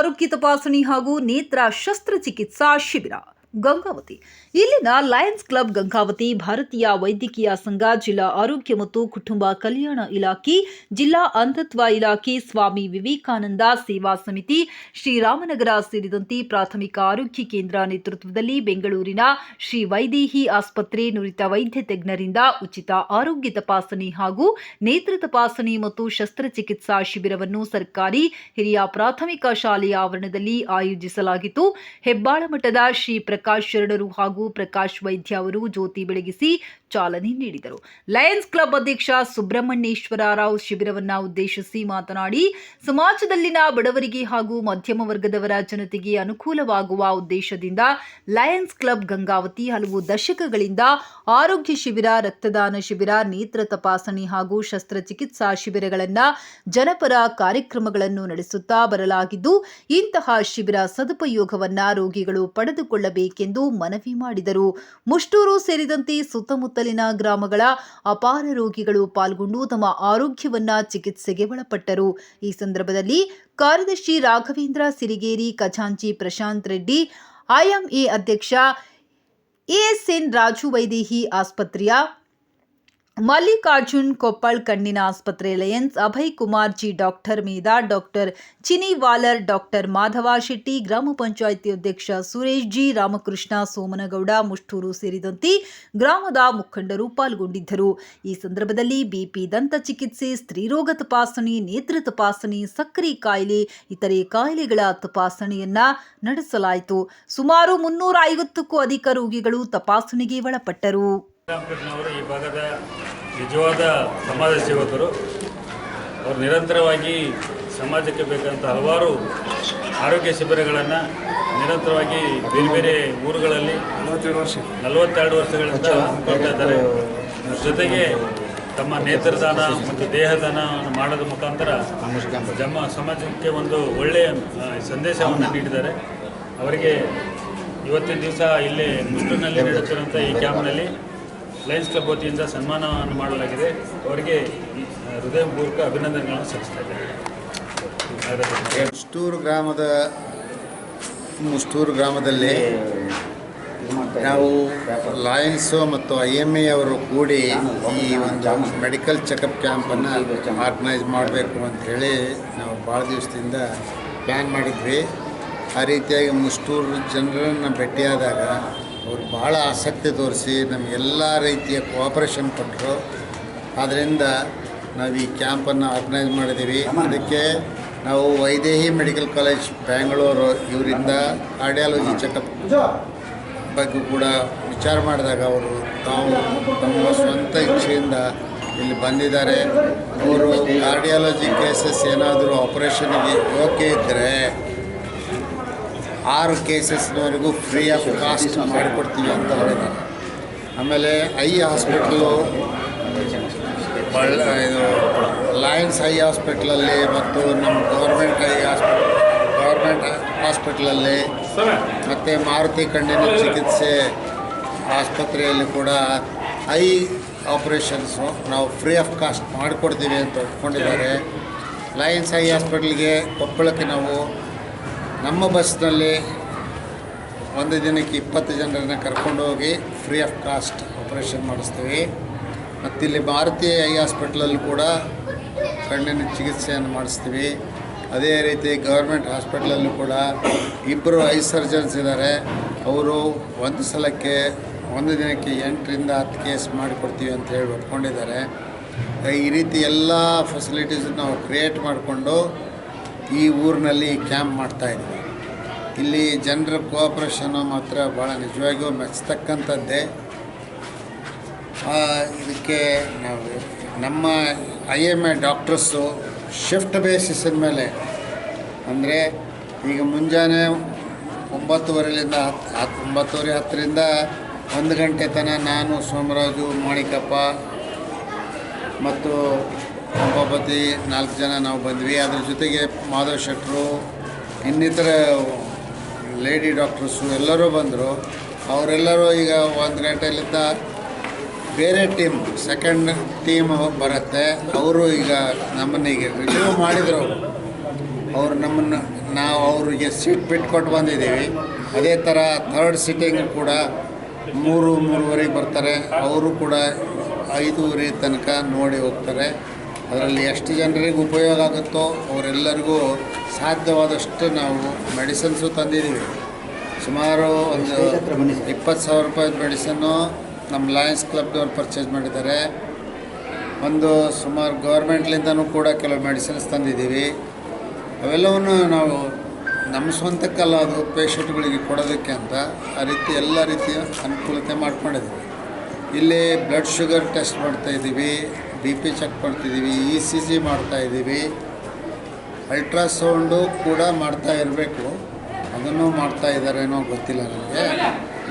ಆರೋಗ್ಯ ತಪಾಸಣೆ ಹಾಗೂ ನೇತ್ರ ಶಸ್ತ್ರಚಿಕಿತ್ಸಾ ಶಿಬಿರ. ಗಂಗಾವತಿ. ಇಲ್ಲಿನ ಲಯನ್ಸ್ ಕ್ಲಬ್ ಗಂಗಾವತಿ ಭಾರತೀಯ ವೈದ್ಯಕೀಯ ಸಂಘ, ಜಿಲ್ಲಾ ಆರೋಗ್ಯ ಮತ್ತು ಕುಟುಂಬ ಕಲ್ಯಾಣ ಇಲಾಖೆ, ಜಿಲ್ಲಾ ಅಂಧತ್ವ ಇಲಾಖೆ, ಸ್ವಾಮಿ ವಿವೇಕಾನಂದ ಸೇವಾ ಸಮಿತಿ ಶ್ರೀರಾಮನಗರ ಸೇರಿದಂತೆ ಪ್ರಾಥಮಿಕ ಆರೋಗ್ಯ ಕೇಂದ್ರ ನೇತೃತ್ವದಲ್ಲಿ ಬೆಂಗಳೂರಿನ ಶ್ರೀ ವೈದೇಹಿ ಆಸ್ಪತ್ರೆ ನುರಿತ ವೈದ್ಯ ತಜ್ಞರಿಂದ ಉಚಿತ ಆರೋಗ್ಯ ತಪಾಸಣೆ ಹಾಗೂ ನೇತ್ರ ತಪಾಸಣೆ ಮತ್ತು ಶಸ್ತ್ರಚಿಕಿತ್ಸಾ ಶಿಬಿರವನ್ನು ಸರ್ಕಾರಿ ಹಿರಿಯ ಪ್ರಾಥಮಿಕ ಶಾಲೆಯ ಆವರಣದಲ್ಲಿ ಆಯೋಜಿಸಲಾಗಿತ್ತು. ಹೆಬ್ಬಾಳ ಮಠದ ಶ್ರೀ ಪ್ರಕಾಶ್ ಶರಣರು ಹಾಗೂ ಪ್ರಕಾಶ್ ವೈದ್ಯ ಅವರು ಜ್ಯೋತಿ ಬೆಳಗಿಸಿ ಚಾಲನೆ ನೀಡಿದರು. ಲಯನ್ಸ್ ಕ್ಲಬ್ ಅಧ್ಯಕ್ಷ ಸುಬ್ರಹ್ಮಣ್ಯೇಶ್ವರ ರಾವ್ ಶಿಬಿರವನ್ನು ಉದ್ದೇಶಿಸಿ ಮಾತನಾಡಿ, ಸಮಾಜದಲ್ಲಿನ ಬಡವರಿಗೆ ಹಾಗೂ ಮಧ್ಯಮ ವರ್ಗದವರ ಜನತೆಗೆ ಅನುಕೂಲವಾಗುವ ಉದ್ದೇಶದಿಂದ ಲಯನ್ಸ್ ಕ್ಲಬ್ ಗಂಗಾವತಿ ಹಲವು ದಶಕಗಳಿಂದ ಆರೋಗ್ಯ ಶಿಬಿರ, ರಕ್ತದಾನ ಶಿಬಿರ, ನೇತ್ರ ತಪಾಸಣೆ ಹಾಗೂ ಶಸ್ತ್ರಚಿಕಿತ್ಸಾ ಶಿಬಿರಗಳನ್ನು ಜನಪರ ಕಾರ್ಯಕ್ರಮಗಳನ್ನು ನಡೆಸುತ್ತಾ ಬರಲಾಗಿದ್ದು, ಇಂತಹ ಶಿಬಿರ ಸದುಪಯೋಗವನ್ನ ರೋಗಿಗಳು ಪಡೆದುಕೊಳ್ಳಬೇಕೆಂದು ಮನವಿ ಮಾಡಿದರು. ಮುಷ್ಟೂರು ಸೇರಿದಂತೆ ಸುತ್ತಮುತ್ತಲಿನ ಗ್ರಾಮಗಳ ಅಪಾರ ರೋಗಿಗಳು ಪಾಲ್ಗೊಂಡು ತಮ್ಮ ಆರೋಗ್ಯವನ್ನ ಚಿಕಿತ್ಸೆಗೆ ಒಳಪಟ್ಟರು. ಈ ಸಂದರ್ಭದಲ್ಲಿ ಕಾರ್ಯದರ್ಶಿ ರಾಘವೇಂದ್ರ ಸಿರಿಗೇರಿ, ಖಜಾಂಚಿ ಪ್ರಶಾಂತ್ ರೆಡ್ಡಿ, ಐಎಂಎ ಅಧ್ಯಕ್ಷ ಎಎಸ್ಎನ್ ರಾಜು ವೈದೇಹಿ ಆಸ್ಪತ್ರೆಯ ಮಲ್ಲಿಕಾರ್ಜುನ್ ಕೊಪ್ಪಳ್ ಕಣ್ಣಿನ ಆಸ್ಪತ್ರೆ Lions Abhay Kumar ji doctor Meeda doctor Chiniwalar, doctor Madhava Shetty, ಗ್ರಾಮ ಪಂಚಾಯಿತಿ ಅಧ್ಯಕ್ಷ ಸುರೇಶ್ ಜಿ, ರಾಮಕೃಷ್ಣ ಸೋಮನಗೌಡ ಮುಷ್ಟೂರು ಸೇರಿದಂತೆ ಗ್ರಾಮದ ಮುಖಂಡರು ಪಾಲ್ಗೊಂಡಿದ್ದರು. ಈ ಸಂದರ್ಭದಲ್ಲಿ ಬಿಪಿ ದಂತ ಚಿಕಿತ್ಸೆ ಸ್ತ್ರೀರೋಗ ತಪಾಸಣೆ, ನೇತ್ರ ತಪಾಸಣೆ, ಸಕ್ಕರೆ ಕಾಯಿಲೆ, ಇತರೆ ಕಾಯಿಲೆಗಳ ತಪಾಸಣೆಯನ್ನ ನಡೆಸಲಾಯಿತು. ಸುಮಾರು ಮುನ್ನೂರ ಐವತ್ತಕ್ಕೂ ಅಧಿಕ ರೋಗಿಗಳು ತಪಾಸಣೆಗೆ ಒಳಪಟ್ಟರು. ರಾಮಕೃಷ್ಣವರು ಈ ಭಾಗದ ನಿಜವಾದ ಸಮಾಜ ಸೇವಕರು. ಅವರು ನಿರಂತರವಾಗಿ ಸಮಾಜಕ್ಕೆ ಬೇಕಾದಂಥ ಹಲವಾರು ಆರೋಗ್ಯ ಶಿಬಿರಗಳನ್ನು ನಿರಂತರವಾಗಿ ಬೇರೆ ಬೇರೆ ಊರುಗಳಲ್ಲಿ ನಲವತ್ತೆರಡು ವರ್ಷಗಳಿಂದ ಹಮ್ಮಿಕೊಳ್ತಾ ಇದ್ದಾರೆ. ಜೊತೆಗೆ ತಮ್ಮ ನೇತ್ರದಾನ ಮತ್ತು ದೇಹದಾನವನ್ನು ಮಾಡೋದ್ರ ಮುಖಾಂತರ ನಮ್ಮ ಸಮಾಜಕ್ಕೆ ಒಂದು ಒಳ್ಳೆಯ ಸಂದೇಶವನ್ನು ನೀಡಿದ್ದಾರೆ. ಅವರಿಗೆ ಇವತ್ತಿನ ದಿವಸ ಇಲ್ಲಿ ಮುಸ್ಲಿಮ್ನಲ್ಲಿ ನಡೆಯುತ್ತಿರುವಂಥ ಈ ಕ್ಯಾಂಪ್ನಲ್ಲಿ ಲಯನ್ಸ್ ಕ್ಲಬ್ ವತಿಯಿಂದ ಸನ್ಮಾನವನ್ನು ಮಾಡಲಾಗಿದೆ. ಅವರಿಗೆ ಹೃದಯಪೂರ್ವಕ ಅಭಿನಂದನೆಗಳನ್ನು ಸಲ್ಲಿಸ್ತಾ ಇದ್ದಾರೆ ಗ್ರಾಮದ, ಮುಷ್ಟೂರು ಗ್ರಾಮದಲ್ಲಿ ನಾವು ಲಾಯನ್ಸು ಮತ್ತು ಐ ಎಂ ಎ ಅವರು ಕೂಡಿ ಈ ಒಂದು ಮೆಡಿಕಲ್ ಚೆಕಪ್ ಕ್ಯಾಂಪನ್ನು ಆರ್ಗನೈಸ್ ಮಾಡಬೇಕು ಅಂತ ಹೇಳಿ ನಾವು ಭಾಳ ದಿವಸದಿಂದ ಪ್ಲ್ಯಾನ್ ಮಾಡಿದ್ವಿ. ಆ ರೀತಿಯಾಗಿ ಮುಷ್ಟೂರು ಜನರನ್ನು ಭೇಟಿಯಾದಾಗ ಅವರು ಭಾಳ ಆಸಕ್ತಿ ತೋರಿಸಿ ನಮಗೆಲ್ಲ ರೀತಿಯ ಕೋಆಪರೇಷನ್ ಕೊಟ್ಟರು ಆದ್ದರಿಂದ ನಾವು ಈ ಕ್ಯಾಂಪನ್ನು ಆರ್ಗನೈಸ್ ಮಾಡಿದ್ದೀವಿ ಅದಕ್ಕೆ ನಾವು ವೈದೇಹಿ ಮೆಡಿಕಲ್ ಕಾಲೇಜ್ ಬ್ಯಾಂಗ್ಳೂರು ಇವರಿಂದ ಕಾರ್ಡಿಯಾಲಜಿ ಚೆಕಪ್ ಬಗ್ಗೆ ಕೂಡ ವಿಚಾರ ಮಾಡಿದಾಗ ಅವರು ತಾವು ತಮ್ಮ ಸ್ವಂತ ಇಚ್ಛೆಯಿಂದ ಇಲ್ಲಿ ಬಂದಿದ್ದಾರೆ. ಅವರು ಕಾರ್ಡಿಯಾಲಜಿ ಕೇಸಸ್ ಏನಾದರೂ ಆಪರೇಷನ್ಗೆ ಓಕೆ ಇದ್ದರೆ ಆರು ಕೇಸಸ್ನವರೆಗೂ ಫ್ರೀ ಆಫ್ ಕಾಸ್ಟ್ ಮಾಡಿಕೊಡ್ತೀವಿ ಅಂತ ಹೇಳಿದ್ದಾರೆ. ಆಮೇಲೆ ಐ ಹಾಸ್ಪಿಟ್ಲು, ಬಳ್ಳ ಇದು ಲಯನ್ಸ್ ಐ ಹಾಸ್ಪಿಟ್ಲಲ್ಲಿ ಮತ್ತು ನಮ್ಮ ಗೌರ್ಮೆಂಟ್ ಐ ಹಾಸ್ಪಿಟಲ್ ಗೌರ್ಮೆಂಟ್ ಹಾಸ್ಪಿಟ್ಲಲ್ಲಿ ಮತ್ತು ಮಾರುತಿ ಕಣ್ಣಿನ ಚಿಕಿತ್ಸೆ ಆಸ್ಪತ್ರೆಯಲ್ಲಿ ಕೂಡ ಐ ಆಪ್ರೇಷನ್ಸು ನಾವು ಫ್ರೀ ಆಫ್ ಕಾಸ್ಟ್ ಮಾಡಿಕೊಡ್ತೀವಿ ಅಂತ ಒಪ್ಕೊಂಡಿದ್ದಾರೆ. ಲಯನ್ಸ್ ಐ ಹಾಸ್ಪಿಟ್ಲಿಗೆ ಕೊಪ್ಪಳಕ್ಕೆ ನಾವು ನಮ್ಮ ಬಸ್ನಲ್ಲಿ ಒಂದು ದಿನಕ್ಕೆ ಇಪ್ಪತ್ತು ಜನರನ್ನು ಕರ್ಕೊಂಡು ಹೋಗಿ ಫ್ರೀ ಆಫ್ ಕಾಸ್ಟ್ ಆಪ್ರೇಷನ್ ಮಾಡಿಸ್ತೀವಿ. ಮತ್ತು ಇಲ್ಲಿ ಭಾರತೀಯ ಐ ಹಾಸ್ಪಿಟ್ಲಲ್ಲಿ ಕೂಡ ಕಣ್ಣಿನ ಚಿಕಿತ್ಸೆಯನ್ನು ಮಾಡಿಸ್ತೀವಿ. ಅದೇ ರೀತಿ ಗೌರ್ಮೆಂಟ್ ಹಾಸ್ಪಿಟ್ಲಲ್ಲೂ ಕೂಡ ಇಬ್ಬರು ಐ ಸರ್ಜನ್ಸ್ ಇದ್ದಾರೆ. ಅವರು ಒಂದು ಸಲಕ್ಕೆ ಒಂದು ದಿನಕ್ಕೆ ಎಂಟರಿಂದ ಹತ್ತು ಕೇಸ್ ಮಾಡಿಕೊಡ್ತೀವಿ ಅಂತ ಹೇಳಿ ಒಪ್ಕೊಂಡಿದ್ದಾರೆ. ಈ ರೀತಿ ಎಲ್ಲ ಫೆಸಿಲಿಟೀಸ್ ನಾವು ಕ್ರಿಯೇಟ್ ಮಾಡಿಕೊಂಡು ಈ ಊರಿನಲ್ಲಿ ಕ್ಯಾಂಪ್ ಮಾಡ್ತಾಯಿದ್ವಿ ಇಲ್ಲಿ ಜನರ ಕೋಆಪ್ರೇಷನ್ನು ಮಾತ್ರ ಭಾಳ ನಿಜವಾಗಿಯೂ ಮೆಚ್ಚತಕ್ಕಂಥದ್ದೇ ಇದಕ್ಕೆ ನಾವು ನಮ್ಮ I M A doctors shift ಬೇಸಿಸಿನ ಮೇಲೆ. ಅಂದರೆ ಈಗ ಮುಂಜಾನೆ ಒಂಬತ್ತುವರೆಲಿಂದ ಹತ್ತು ಹತ್ತು ಒಂಬತ್ತುವರೆ ಹತ್ತರಿಂದ ಒಂದು ಗಂಟೆ ತನಕ ನಾನು ಸೋಮರಾಜು ಮಾಣಿಕಪ್ಪ ಮತ್ತು ಪಂಪಾಪತಿ ನಾಲ್ಕು ಜನ ನಾವು ಬಂದ್ವಿ. ಅದ್ರ ಜೊತೆಗೆ ಮಾಧವ್ ಶೆಟ್ಟರು, ಇನ್ನಿತರ ಲೇಡಿ ಡಾಕ್ಟರ್ಸು ಎಲ್ಲರೂ ಬಂದರು. ಅವರೆಲ್ಲರೂ ಈಗ ಒಂದು ಗಂಟೆಲಿಂದ ಬೇರೆ ಟೀಮ್ ಸೆಕೆಂಡ್ ಟೀಮ್ ಬರುತ್ತೆ. ಅವರು ಈಗ ನಮ್ಮನ್ನು ಈಗ ರಿಸೀವ್ ಮಾಡಿದರು. ಅವರು ಅವರು ನಮ್ಮನ್ನು, ನಾವು ಅವರಿಗೆ ಸೀಟ್ ಬಿಟ್ಕೊಟ್ಟು ಬಂದಿದ್ದೀವಿ. ಅದೇ ಥರ ಥರ್ಡ್ ಸಿಟ್ಟಿಂಗ್ ಕೂಡ ಮೂರು, ಮೂರುವರೆಗೆ ಬರ್ತಾರೆ. ಅವರು ಕೂಡ ಐದೂವರೆ ತನಕ ನೋಡಿ ಹೋಗ್ತಾರೆ. ಅದರಲ್ಲಿ ಎಷ್ಟು ಜನರಿಗೆ ಉಪಯೋಗ ಆಗುತ್ತೋ ಅವರೆಲ್ಲರಿಗೂ ಸಾಧ್ಯವಾದಷ್ಟು ನಾವು ಮೆಡಿಸಿನ್ಸು ತಂದಿದ್ದೀವಿ. ಸುಮಾರು ಒಂದು ಇಪ್ಪತ್ತು ಸಾವಿರ ರೂಪಾಯಿ ಮೆಡಿಸನ್ನು ನಮ್ಮ ಲಯನ್ಸ್ ಕ್ಲಬ್ನವ್ರು ಪರ್ಚೇಸ್ ಮಾಡಿದ್ದಾರೆ. ಒಂದು ಸುಮಾರು ಗೌರ್ಮೆಂಟ್ಲಿಂದನೂ ಕೂಡ ಕೆಲವು ಮೆಡಿಸಿನ್ಸ್ ತಂದಿದ್ದೀವಿ. ಅವೆಲ್ಲವನ್ನು ನಾವು ನಮ್ಮ ಸ್ವಂತಕ್ಕಲ್ಲ ಅದು ಪೇಷಂಟ್ಗಳಿಗೆ ಕೊಡೋದಕ್ಕೆ ಅಂತ ಆ ರೀತಿ ಎಲ್ಲ ರೀತಿಯ ಅನುಕೂಲತೆ ಮಾಡ್ಕೊಂಡಿದ್ದೀವಿ. ಇಲ್ಲಿ ಬ್ಲಡ್ ಶುಗರ್ ಟೆಸ್ಟ್ ಮಾಡ್ತಾ ಇದ್ದೀವಿ. ಬಿ ಪಿ ಚೆಕ್ ಮಾಡ್ತಿದ್ದೀವಿ ಇ ಸಿ ಜಿ ಮಾಡ್ತಾಯಿದ್ದೀವಿ ಅಲ್ಟ್ರಾಸೌಂಡು ಕೂಡ ಮಾಡ್ತಾ ಇರಬೇಕು. ಅದನ್ನು ಮಾಡ್ತಾ ಇದ್ದಾರೇನೋ ಗೊತ್ತಿಲ್ಲ ನನಗೆ.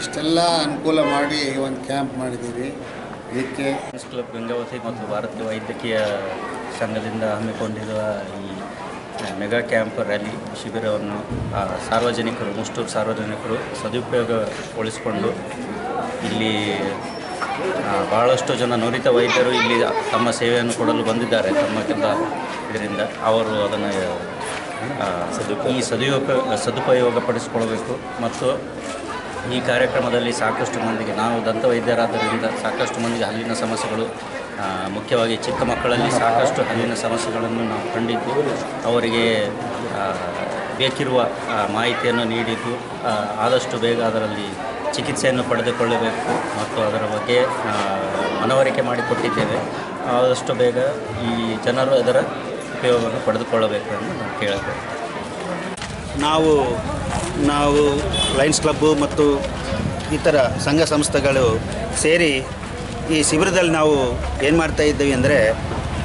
ಇಷ್ಟೆಲ್ಲ ಅನುಕೂಲ ಮಾಡಿ ಒಂದು ಕ್ಯಾಂಪ್ ಮಾಡಿದ್ದೀವಿ. ಇದಕ್ಕೆ ಕ್ಲಬ್ ಗಂಗಾವತಿ ಮತ್ತು ಭಾರತೀಯ ವೈದ್ಯಕೀಯ ಸಂಘದಿಂದ ಹಮ್ಮಿಕೊಂಡಿರುವ ಈ ಮೆಗಾ ಕ್ಯಾಂಪ್ ರ್ಯಾಲಿ ಶಿಬಿರವನ್ನು ಸಾರ್ವಜನಿಕರು, ಮುಷ್ಟೂರು ಸಾರ್ವಜನಿಕರು ಸದುಪಯೋಗಗೊಳಿಸಿಕೊಂಡು ಇಲ್ಲಿ ಬಹಳಷ್ಟು ಜನ ನುರಿತ ವೈದ್ಯರು ಇಲ್ಲಿ ತಮ್ಮ ಸೇವೆಯನ್ನು ಕೊಡಲು ಬಂದಿದ್ದಾರೆ ತಮ್ಮಕ್ಕೆಲ್ಲ ಇದರಿಂದ. ಅವರು ಅದನ್ನು ಈ ಸದುಪಯೋಗ ಸದುಪಯೋಗಪಡಿಸಿಕೊಳ್ಬೇಕು ಮತ್ತು ಈ ಕಾರ್ಯಕ್ರಮದಲ್ಲಿ ಸಾಕಷ್ಟು ಮಂದಿಗೆ, ನಾವು ದಂತ ವೈದ್ಯರಾದ್ದರಿಂದ ಸಾಕಷ್ಟು ಮಂದಿಗೆ ಹಲ್ಲಿನ ಸಮಸ್ಯೆಗಳು ಮುಖ್ಯವಾಗಿ ಚಿಕ್ಕ ಮಕ್ಕಳಲ್ಲಿ ಸಾಕಷ್ಟು ಹಲ್ಲಿನ ಸಮಸ್ಯೆಗಳನ್ನು ನಾವು ಕಂಡಿದ್ದು, ಅವರಿಗೆ ಬೇಕಿರುವ ಮಾಹಿತಿಯನ್ನು ನೀಡಿದ್ದು ಆದಷ್ಟು ಬೇಗ ಅದರಲ್ಲಿ ಚಿಕಿತ್ಸೆಯನ್ನು ಪಡೆದುಕೊಳ್ಳಬೇಕು ಮತ್ತು ಅದರ ಬಗ್ಗೆ ಮನವರಿಕೆ ಮಾಡಿಕೊಟ್ಟಿದ್ದೇವೆ. ಆದಷ್ಟು ಬೇಗ ಈ ಜನರು ಅದರ ಉಪಯೋಗವನ್ನು ಪಡೆದುಕೊಳ್ಳಬೇಕು ಎಂದು ನಾನು ಕೇಳಬೇಕು ನಾವು ನಾವು ಲೈನ್ಸ್ ಕ್ಲಬ್ಬು ಮತ್ತು ಇತರ ಸಂಘ ಸಂಸ್ಥೆಗಳು ಸೇರಿ ಈ ಶಿಬಿರದಲ್ಲಿ ನಾವು ಏನು ಮಾಡ್ತಾ ಇದ್ದೀವಿ ಅಂದರೆ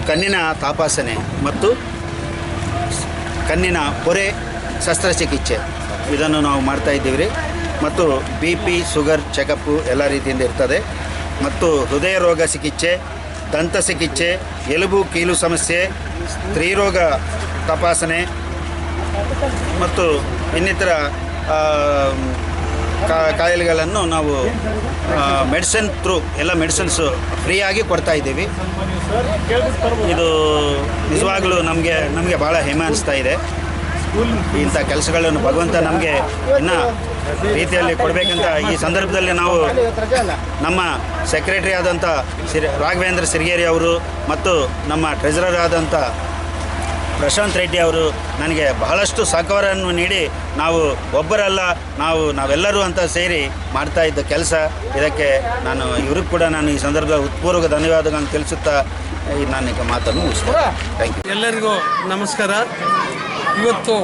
ಕಣ್ಣಿನ ತಾಪಾಸಣೆ ಮತ್ತು ಕಣ್ಣಿನ ಪೊರೆ ಶಸ್ತ್ರಚಿಕಿತ್ಸೆ. ಇದನ್ನು ನಾವು ಮಾಡ್ತಾ ಇದ್ದೀವಿ ರೀ. ಮತ್ತು ಬಿ ಪಿ, ಶುಗರ್, ಚೆಕಪ್ಪು ಎಲ್ಲ ರೀತಿಯಿಂದ ಇರ್ತದೆ. ಮತ್ತು ಹೃದಯ ರೋಗ ಚಿಕಿತ್ಸೆ, ದಂತ ಚಿಕಿತ್ಸೆ, ಎಲುಬು, ಕೀಲು ಸಮಸ್ಯೆ, ಸ್ತ್ರೀರೋಗ ತಪಾಸಣೆ, ಮತ್ತು ಇನ್ನಿತರ ಕಾಯಿಲೆಗಳನ್ನು ನಾವು ಮೆಡಿಸಿನ್ ಥ್ರೂ ಎಲ್ಲ ಮೆಡಿಸಿನ್ಸು ಫ್ರೀಯಾಗಿ ಕೊಡ್ತಾ ಇದ್ದೀವಿ. ಇದು ನಿಜವಾಗಲೂ ನಮಗೆ ನಮಗೆ ಭಾಳ ಹೆಮ್ಮೆ ಅನಿಸ್ತಾ ಇದೆ. ಇಂಥ ಕೆಲಸಗಳನ್ನು ಭಗವಂತ ನಮಗೆ ಇನ್ನೂ ರೀತಿಯಲ್ಲಿ ಕೊಡಬೇಕಂತ ಈ ಸಂದರ್ಭದಲ್ಲಿ ನಾವು ನಮ್ಮ ಸೆಕ್ರೆಟರಿ ಆದಂಥ ಸಿರಿ, ರಾಘವೇಂದ್ರ ಸಿರಿಗೇರಿ ಅವರು ಮತ್ತು ನಮ್ಮ ಟ್ರೆಜರರ್ ಆದಂಥ ಪ್ರಶಾಂತ್ ರೆಡ್ಡಿ ಅವರು ನನಗೆ ಬಹಳಷ್ಟು ಸಹಕಾರವನ್ನು ನೀಡಿ ನಾವು ಒಬ್ಬರಲ್ಲ, ನಾವು ನಾವೆಲ್ಲರೂ ಅಂತ ಸೇರಿ ಮಾಡ್ತಾ ಇದ್ದ ಕೆಲಸ. ಇದಕ್ಕೆ ನಾನು, ಇವ್ರಿಗೆ ಕೂಡ ನಾನು ಈ ಸಂದರ್ಭದಲ್ಲಿ ಉತ್ಪೂರ್ವಕ ಧನ್ಯವಾದಗಳನ್ನು ತಿಳಿಸುತ್ತಾ ಈ ನಾನು ಈಗ ಮಾತನ್ನು ಥ್ಯಾಂಕ್ ಯು ಎಲ್ಲರಿಗೂ ನಮಸ್ಕಾರ. ಇವತ್ತು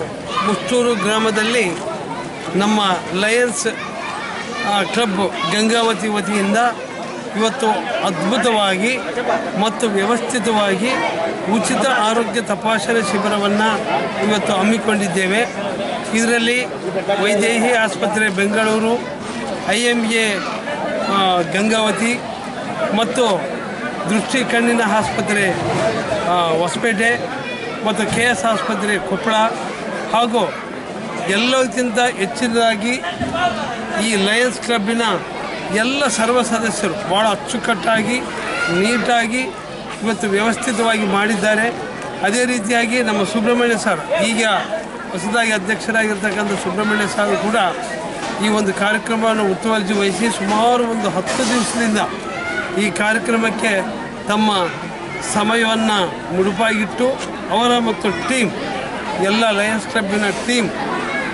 ಮುಚ್ಚೂರು ಗ್ರಾಮದಲ್ಲಿ ನಮ್ಮ ಲಯನ್ಸ್ ಕ್ಲಬ್ ಗಂಗಾವತಿ ವತಿಯಿಂದ ಇವತ್ತು ಅದ್ಭುತವಾಗಿ ಮತ್ತು ವ್ಯವಸ್ಥಿತವಾಗಿ ಉಚಿತ ಆರೋಗ್ಯ ತಪಾಸಣೆ ಶಿಬಿರವನ್ನು ಇವತ್ತು ಹಮ್ಮಿಕೊಂಡಿದ್ದೇವೆ. ಇದರಲ್ಲಿ ವೈದೇಹಿ ಆಸ್ಪತ್ರೆ Bengaluru, I M A Gangavathi ಮತ್ತು ದೃಷ್ಟಿ ಕಣ್ಣಿನ ಆಸ್ಪತ್ರೆ ಹೊಸಪೇಟೆ ಮತ್ತು ಕೆ ಎಸ್ ಆಸ್ಪತ್ರೆ ಕೊಪ್ಪಳ ಹಾಗೂ ಎಲ್ಲಕ್ಕಿಂತ ಹೆಚ್ಚಿನದಾಗಿ ಈ ಲಯನ್ಸ್ ಕ್ಲಬ್ಬಿನ ಎಲ್ಲ ಸರ್ವ ಸದಸ್ಯರು ಭಾಳ ಅಚ್ಚುಕಟ್ಟಾಗಿ, ನೀಟಾಗಿ, ಇವತ್ತು ವ್ಯವಸ್ಥಿತವಾಗಿ ಮಾಡಿದ್ದಾರೆ. ಅದೇ ರೀತಿಯಾಗಿ ನಮ್ಮ ಸುಬ್ರಹ್ಮಣ್ಯ ಸರ್ ಈಗ ಹೊಸದಾಗಿ ಅಧ್ಯಕ್ಷರಾಗಿರ್ತಕ್ಕಂಥ ಸುಬ್ರಹ್ಮಣ್ಯ ಸರ್ ಕೂಡ ಈ ಒಂದು ಕಾರ್ಯಕ್ರಮವನ್ನು ಮುತುವರ್ಜಿ ವಹಿಸಿ ಸುಮಾರು ಒಂದು ಹತ್ತು ದಿವಸದಿಂದ ಈ ಕಾರ್ಯಕ್ರಮಕ್ಕೆ ತಮ್ಮ ಸಮಯವನ್ನು ಮುಡುಪಾಗಿಟ್ಟು ಅವರ ಮತ್ತು ಟೀಮ್ ಎಲ್ಲ ಲಯನ್ಸ್ ಕ್ಲಬ್ಬಿನ ಟೀಮ್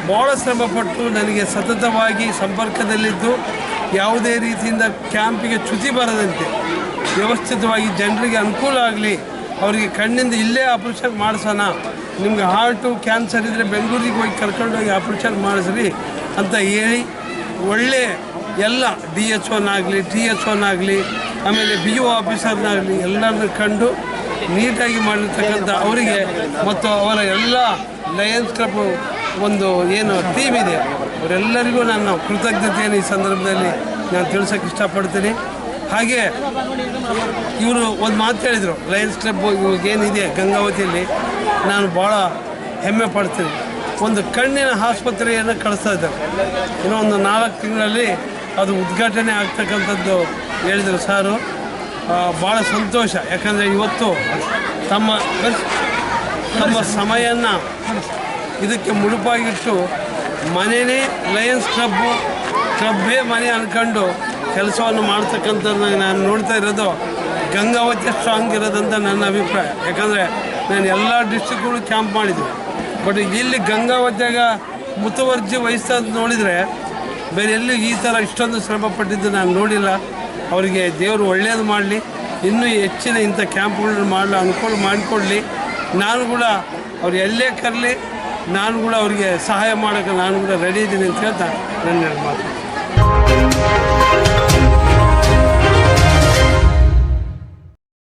ಭಾಳ ಶ್ರಮಪಟ್ಟು ನನಗೆ ಸತತವಾಗಿ ಸಂಪರ್ಕದಲ್ಲಿದ್ದು ಯಾವುದೇ ರೀತಿಯಿಂದ ಕ್ಯಾಂಪಿಗೆ ಚ್ಯುತಿ ಬರದಂತೆ ವ್ಯವಸ್ಥಿತವಾಗಿ ಜನರಿಗೆ ಅನುಕೂಲ ಆಗಲಿ, ಅವರಿಗೆ ಕಣ್ಣಿಂದ ಇಲ್ಲೇ ಆಪ್ರೇಷನ್ ಮಾಡಿಸೋಣ, ನಿಮ್ಗೆ ಹಾರ್ಟು ಕ್ಯಾನ್ಸರ್ ಇದ್ದರೆ ಬೆಂಗಳೂರಿಗೆ ಹೋಗಿ ಕರ್ಕೊಂಡೋಗಿ ಆಪ್ರೇಷನ್ ಮಾಡಿಸ್ರಿ ಅಂತ ಹೇಳಿ ಒಳ್ಳೆ ಎಲ್ಲ ಡಿ ಎಚ್ ಒನಾಗಲಿ ಟಿ ಎಚ್ ಒನಾಗಲಿ ಆಮೇಲೆ ಬಿ ಒ ಆಫೀಸರ್ನಾಗಲಿ ಎಲ್ಲರನ್ನು ಕಂಡು ನೀಟಾಗಿ ಮಾಡಿರ್ತಕ್ಕಂಥ ಅವರಿಗೆ ಮತ್ತು ಅವರ ಎಲ್ಲ ಲಯನ್ಸ್ ಕ್ಲಬ್ ಒಂದು ಏನು ಟೀಮ್ ಇದೆ. ಅವರೆಲ್ಲರಿಗೂ ನಾನು ಕೃತಜ್ಞತೆಯನ್ನು ಈ ಸಂದರ್ಭದಲ್ಲಿ ನಾನು ತಿಳಿಸೋಕೆ ಇಷ್ಟಪಡ್ತೀನಿ. ಹಾಗೆ ಇವರು ಒಂದು ಮಾತು ಹೇಳಿದರು ಲಯನ್ಸ್ ಕ್ಲಬ್ ಇವಾಗೇನಿದೆ ಗಂಗಾವತಿಯಲ್ಲಿ? ನಾನು ಭಾಳ ಹೆಮ್ಮೆ ಪಡ್ತೀನಿ. ಒಂದು ಕಣ್ಣಿನ ಆಸ್ಪತ್ರೆಯನ್ನು ಕಳಿಸ್ತಾ ಇದ್ದಾರೆ. ಇನ್ನೂ ಒಂದು ನಾಲ್ಕು ತಿಂಗಳಲ್ಲಿ ಅದು ಉದ್ಘಾಟನೆ ಆಗ್ತಕ್ಕಂಥದ್ದು ಹೇಳಿದರು ಸಾರು. ಭಾಳ ಸಂತೋಷ. ಯಾಕಂದರೆ ಇವತ್ತು ತಮ್ಮ ತಮ್ಮ ಸಮಯವನ್ನು ಇದಕ್ಕೆ ಮುಡುಪಾಗಿಟ್ಟು ಮನೆಯೇ ಲಯನ್ಸ್ ಕ್ಲಬ್ಬು ಕ್ಲಬ್ಬೇ ಮನೆ ಅಂದ್ಕೊಂಡು ಕೆಲಸವನ್ನು ಮಾಡ್ತಕ್ಕಂಥದ್ದು ನಾನು ನೋಡ್ತಾ ಇರೋದು. ಗಂಗಾವತಿ ಸ್ಟ್ರಾಂಗ್ ಇರೋದಂತ ನನ್ನ ಅಭಿಪ್ರಾಯ. ಯಾಕಂದರೆ ನಾನು ಎಲ್ಲ ಡಿಸ್ಟಿಕ್ಗಳು ಕ್ಯಾಂಪ್ ಮಾಡಿದ್ವಿ ಬಟ್ ಇಲ್ಲಿ ಗಂಗಾವತಿಯಾಗ ಮುತುವರ್ಜಿ ವಹಿಸೋದು ನೋಡಿದರೆ ಬೇರೆ ಎಲ್ಲಿ ಈ ಥರ ಇಷ್ಟೊಂದು ಶ್ರಮ ಪಟ್ಟಿದ್ದು ನಾನು ನೋಡಿಲ್ಲ. ಅವರಿಗೆ ದೇವರು ಒಳ್ಳೆಯದು ಮಾಡಲಿ, ಇನ್ನೂ ಹೆಚ್ಚಿನ ಇಂಥ ಕ್ಯಾಂಪ್ಗಳನ್ನ ಮಾಡಲು ಅನುಕೂಲ ಮಾಡಿಕೊಡಲಿ ನಾನು ಕೂಡ ಅವ್ರು ಎಲ್ಲೇ ಕರಲಿ ನಾನು ಕೂಡ ಅವರಿಗೆ ಸಹಾಯ ಮಾಡೋಕ್ಕೆ ನಾನು ಕೂಡ ರೆಡಿ ಇದ್ದೀನಿ ಅಂತ ಹೇಳ್ತಾ ನನ್ನ ಮಾತು.